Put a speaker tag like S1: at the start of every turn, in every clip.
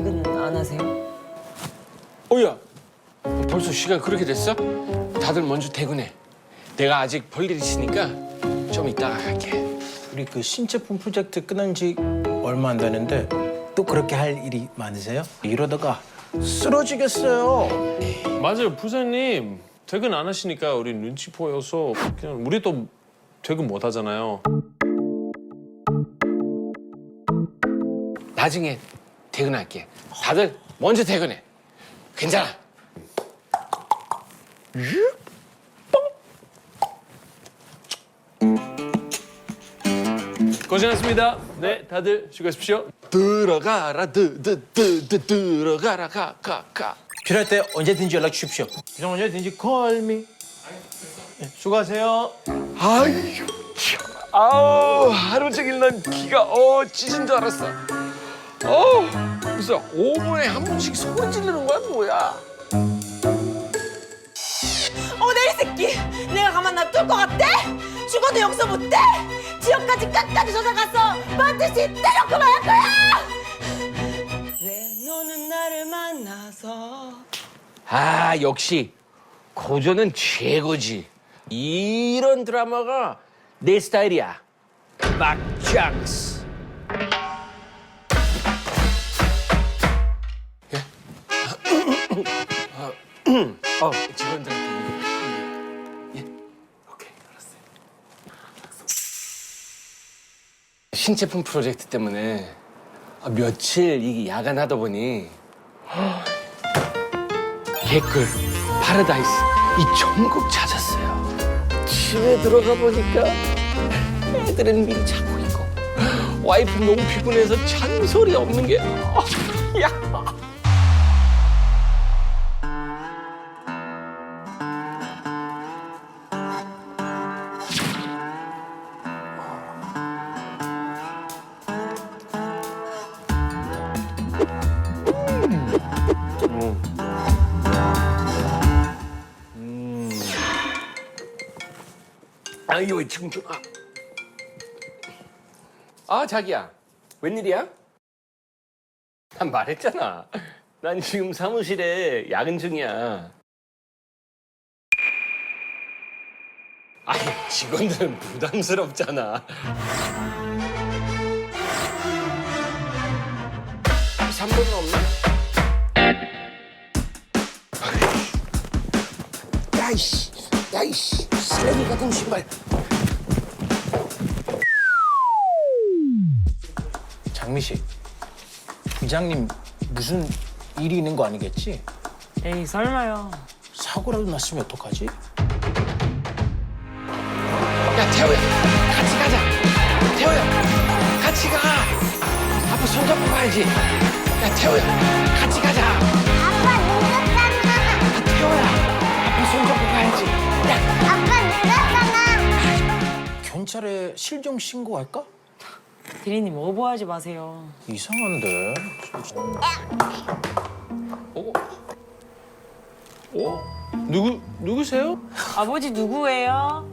S1: 퇴근 안 하세요? 어야 벌써 시간 그렇게 됐어? 다들 먼저 퇴근해. 내가 아직 볼일 있으니까 좀 이따가 갈게.
S2: 우리 그 신제품 프로젝트 끝난 지 얼마 안 되는데 또 그렇게 할 일이 많으세요? 이러다가 쓰러지겠어요.
S3: 맞아요 부사님 퇴근 안 하시니까 우리 눈치 보여서 그냥 우리도 퇴근 못 하잖아요.
S1: 나중에 퇴근할게. 다들 먼저 퇴근해. 괜찮아.
S3: 고생하셨습니다. 네, 다들 수고하십시오.
S1: 들어가라 드드드드 들어가라 가가 가.
S2: 필요할 때 언제든지 연락 주십시오. 그냥 언제든지 call me. 네, 수고하세요.
S1: 아유, 아우 하루 종일 난 기가 어 찢은 줄 알았어. 어, 무슨 5분에 한 번씩 소리 지르는 거야 뭐야?
S4: 어내 이 새끼 내가 가만 놔둘 것 같대? 죽어도 용서 못해? 지옥까지 끝까지 쫓아가서 반드시 때려고 말 거야! 왜 너는 나를 만나서
S1: 아 역시 고전은 최고지. 이런 드라마가 내 스타일이야. 막장스. 어, 어, 직원들한테 이거. 예, 오케이, 알았어요. 신제품 프로젝트 때문에 아, 며칠 이게 야간하다 보니 개꿀, 파라다이스 이 전국 찾았어요. 집에 들어가 보니까 애들은 미리 자고 있고 와이프 너무 피곤해서 잔소리 없는 게 어, 야. 아유 지금 좀 아. 아 자기야 웬일이야? 난 말했잖아. 난 지금 사무실에 야근 중이야. 아니 직원들은 부담스럽잖아. 3분은 없나? 야이씨, 야이씨, 쓰레기 같은 신발.
S2: 장미 씨, 부장님 무슨 일이 있는 거 아니겠지?
S4: 에이 설마요
S2: 사고라도 났으면 어떡하지?
S1: 야 태호야 같이 가자 태호야 같이 가 아빠 손잡고 가야지 야 태호야 같이 가자
S5: 아빠 늦었잖아.
S1: 아, 태호야 아빠 손잡고 가야지 야
S5: 아빠 늦었잖아.
S2: 경찰에 실종 신고할까?
S4: 대리님 오버하지 마세요
S2: 이상한데.
S1: 어?
S3: 어? 누구 누구세요?
S4: 아버지 누구예요?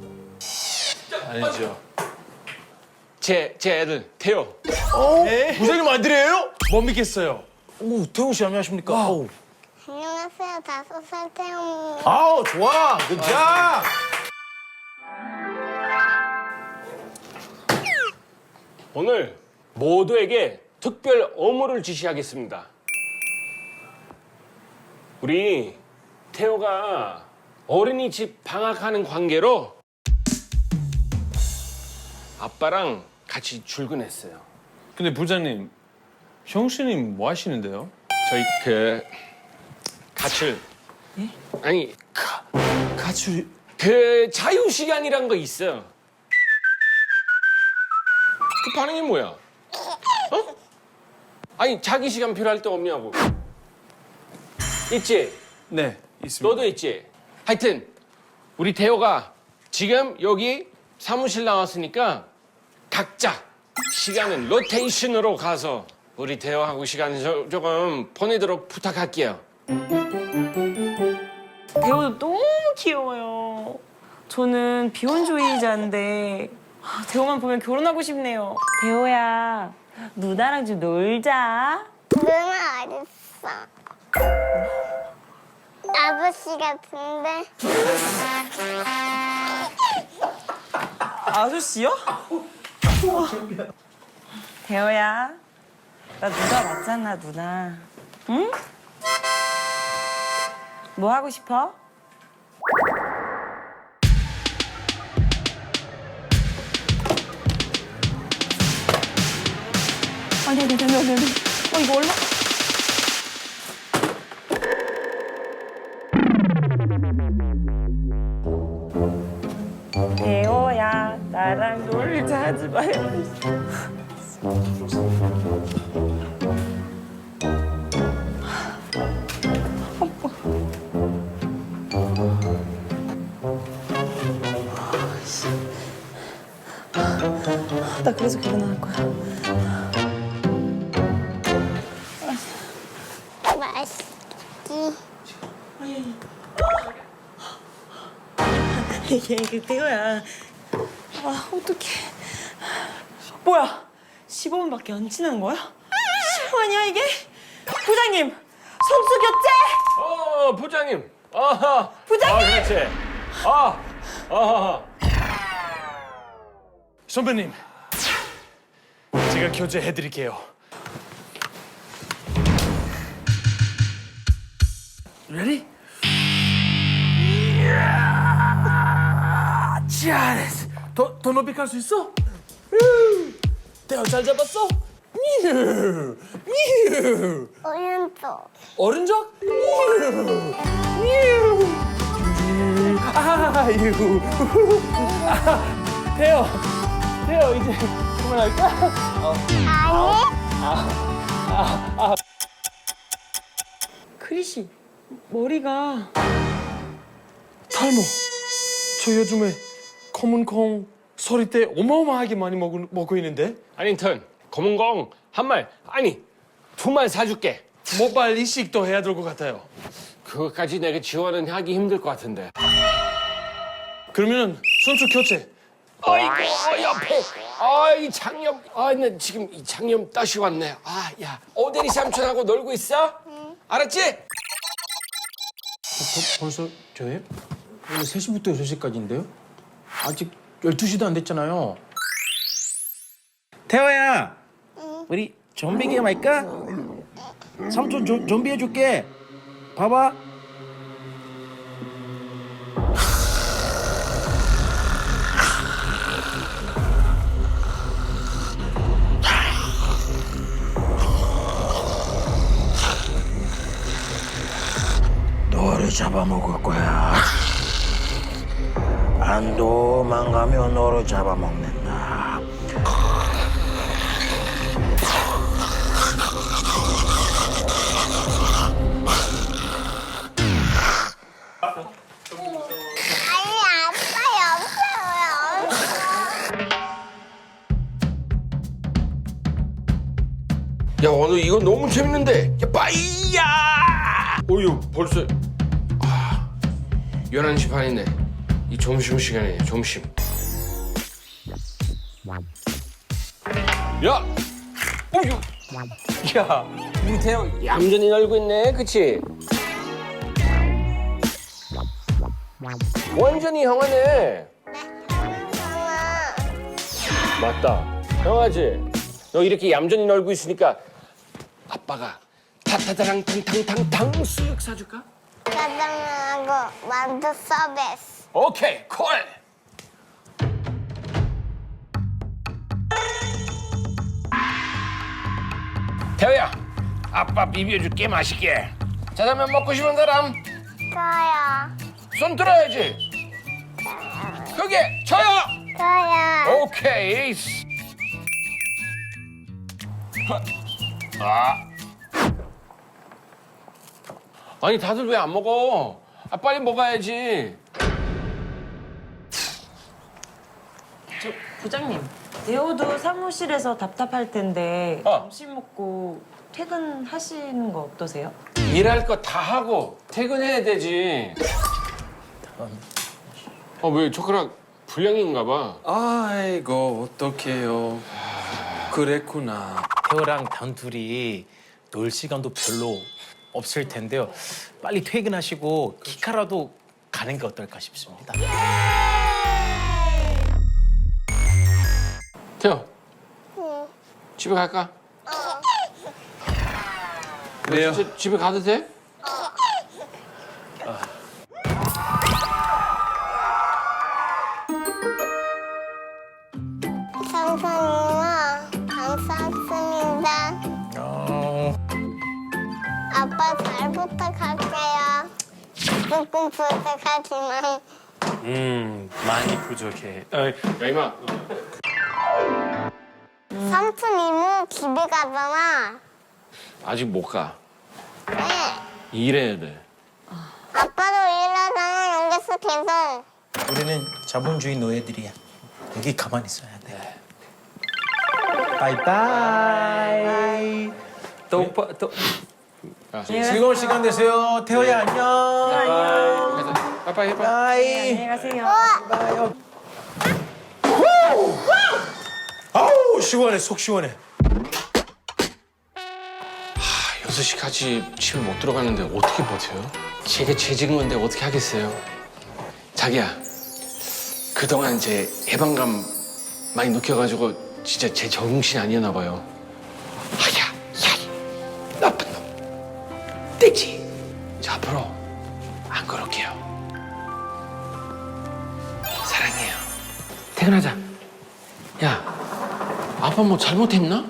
S3: 아니죠.
S1: 제, 제 애들 태호
S3: 부장님 아들이에요? 못 믿겠어요.
S2: 오, 태호 씨 안녕하십니까? 오.
S5: 안녕하세요. 다섯 살 태용.
S2: 아우 좋아, 굿잡.
S1: 오늘 모두에게 특별 업무를 지시하겠습니다. 우리 태호가 어린이집 방학하는 관계로 아빠랑 같이 출근했어요.
S3: 근데 부장님, 형수님 뭐 하시는데요?
S1: 저희 그 가출. 아니 가, 가출. 그 자유 시간이란 거 있어. 그 반응이 뭐야? 어? 아니 자기 시간 필요할 때 없냐고. 있지?
S3: 네, 있습니다.
S1: 너도 있지? 하여튼 우리 태호가 지금 여기 사무실 나왔으니까 각자 시간은 로테이션으로 가서 우리 태호하고 시간 조- 조금 보내도록 부탁할게요.
S4: 대호도 너무 귀여워요 저는 비혼주의자인데 아, 대호만 보면 결혼하고 싶네요 대호야 누나랑 좀 놀자
S5: 누나 어딨어? 아저씨 같은데.
S4: 아저씨요? 대호야, 나 누나 맞잖아, 누나. 응? 뭐 하고 싶어? 아니, 아니, 아니. 어, 이거 얼마? 대호야, 나랑 놀자 하지 마요. 나 그래서 결혼할 거야. 이게 그 대호야. 아, 어떡해. 뭐야? 15분밖에 안 지난 거야? 15분이야, 이게? 부장님! 선수 교체!
S1: 어 부장님. 아하.
S4: 부장님!
S1: 아 그렇지. 아. 아하.
S3: 선배님, 제가 교체해드릴게요. Ready? 잘했어. 더, 더 높이 갈수 있어? 대어 잘 잡았어? 미우.
S5: 오른쪽.
S3: 아유. 아, 태요. 태요 이제 그만할까?
S5: 아니.
S4: 크리시, 머리가.
S3: 탈모. 저 요즘에 검은 콩 소리 때 어마어마하게 많이 먹, 먹고 있는데
S1: 아니튼 검은 공 한 말 아니 두 말 사줄게.
S3: 모발 이식도 해야 될 것 같아요.
S1: 그것까지 내가 지원은 하기 힘들 것 같은데.
S3: 그러면은 선수 교체.
S1: 아이고 어, 옆에 아이 장염 아나 지금 이 장염 따시 왔네 아야 오대리 삼촌하고 놀고 있어 알았지?
S2: 벌써 저예요? 오늘 3시부터 6시까지인데요? 아직 12시도 안 됐잖아요. 태호야, 우리 좀비 게임 할까? 삼촌 좀, 좀비 해줄게. 봐봐. 너를 잡아먹을 거야. 안 도망가면 너를 잡아먹는다.
S1: 야 오늘 이거 너무 재밌는데 야 빠이야 어유 벌써 아 11시 반이네 이 점심 시간이네 점심 야 어유 야 우리 태영 얌전히 놀고 있네 그치? 완전히 형아네. 맞다. 형아지, 너 이렇게 얌전히 놀고 있으니까 아빠가 타타다랑 탕탕탕탕 수육 사줄까?
S5: 짜장면하고 만두 서비스.
S1: 오케이, 콜. 태호야, 아빠 비벼줄게 맛있게. 짜장면 먹고 싶은 사람
S5: 저요.
S1: 손 들어야지. 그게 저요.
S5: 저요.
S1: 오케이. 아. 아니 다들 왜 안 먹어? 아 빨리 먹어야지.
S4: 저, 부장님. 대호도 사무실에서 답답할 텐데
S1: 어.
S4: 점심 먹고 퇴근하시는 거 어떠세요?
S1: 일할 거 다 하고 퇴근해야 되지. 어왜 젓가락 불량인가 봐.
S3: 아이고 어떡해요. 그랬구나.
S2: 태호랑 단둘이 놀 시간도 별로 없을 텐데요. 빨리 퇴근하시고 키카라도 가는 게 어떨까 싶습니다.
S1: 태호. 집에 갈까?
S3: 왜요?
S1: 진짜 집에 가도 돼?
S5: 잘 부탁할게요. 조금 부탁하지만
S3: 음 많이 부족해. 어,
S1: 야 이마.
S5: 삼촌 이모 집에 가잖아.
S1: 아직 못 가.
S5: 네.
S1: 일해야 돼.
S5: 아빠도 일하잖아 여기서 계속.
S2: 우리는 자본주의 노예들이야. 여기 가만히 있어야 돼. 바이바이.
S3: 또 봐- 또.
S2: 즐거운 시간 되세요. 태호야 안녕.
S1: 그래서 빠빠이 해봐.
S2: 바이.
S4: 가세요.
S2: 바이. 후! 아우 시원해 속 시원해.
S1: 6시까지 집에 못 들어가는데 어떻게 버텨요? 제게 죄진 건데 어떻게 하겠어요? 자기야, 그동안 제 해방감 많이 느껴가지고 진짜 제 정신 아니었나 봐요. 떼지. 저 앞으로 안 그럴게요. 사랑해요. 퇴근하자. 야, 아빠 뭐 잘못했나?